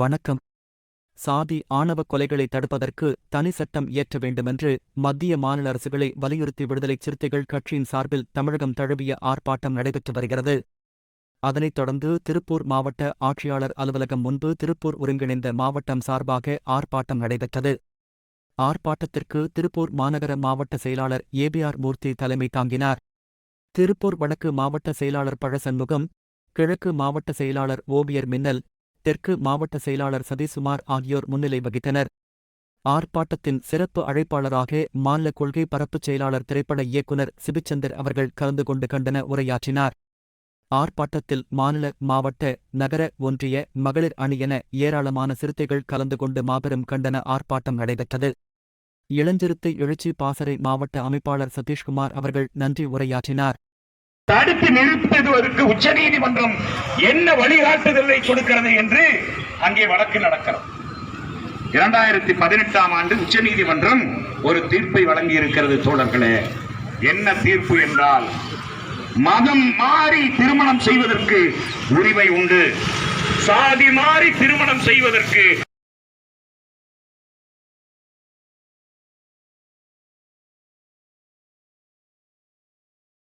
வணக்கம். சாதி ஆணவ கொலைகளை தடுப்பதற்கு தனி சட்டம் இயற்ற வேண்டுமென்று மத்திய மாநில அரசுகளை வலியுறுத்தி விடுதலை சிறுத்தைகள் கட்சியின் சார்பில் தமிழகம் தழுவிய ஆர்ப்பாட்டம் நடைபெற்று வருகிறது. அதனைத் தொடர்ந்து திருப்பூர் மாவட்ட ஆட்சியாளர் அலுவலகம் முன்பு திருப்பூர் ஒருங்கிணைந்த மாவட்டம் சார்பாக ஆர்ப்பாட்டம் நடைபெற்றது. ஆர்ப்பாட்டத்திற்கு திருப்பூர் மாநகர மாவட்ட செயலாளர் ஏபிஆர் மூர்த்தி தலைமை தாங்கினார். திருப்பூர் வடக்கு மாவட்ட செயலாளர் பழசண்முகம் கிழக்கு மாவட்ட செயலாளர் ஓவியர் மின்னல் தெற்கு மாவட்ட செயலாளர் சதீஷ்குமார் ஆகியோர் முன்னிலை வகித்தனர். ஆர்ப்பாட்டத்தின் சிறப்பு அழைப்பாளராக மாநில கொள்கை பரப்புச் செயலாளர் திரைப்பட இயக்குனர் சிபிச்சந்தர் அவர்கள் கலந்து கொண்டு கண்டன உரையாற்றினார். ஆர்ப்பாட்டத்தில் மாநில மாவட்ட நகர ஒன்றிய மகளிர் அணி என ஏராளமான சிறுத்தைகள் கலந்து கொண்டு மாபெரும் கண்டன ஆர்ப்பாட்டம் நடைபெற்றது. இளஞ்சிறுத்தை எழுச்சி பாசறை மாவட்ட அமைப்பாளர் சதீஷ்குமார் அவர்கள் நன்றி உரையாற்றினார். தடுத்து நிறுத்துவதற்கு உச்சநீதிமன்றம் என்ன வழிகாட்டுதலை கொடுக்கிறது என்று அங்கே வழக்கு நடக்கிறது. இரண்டாயிரத்தி பதினெட்டாம் ஆண்டு உச்சநீதிமன்றம் ஒரு தீர்ப்பை வழங்கி இருக்கிறது தோழர்களே. என்ன தீர்ப்பு என்றால் மதம் மாறி திருமணம் செய்வதற்கு உரிமை உண்டு. சாதி மாறி திருமணம் செய்வதற்கு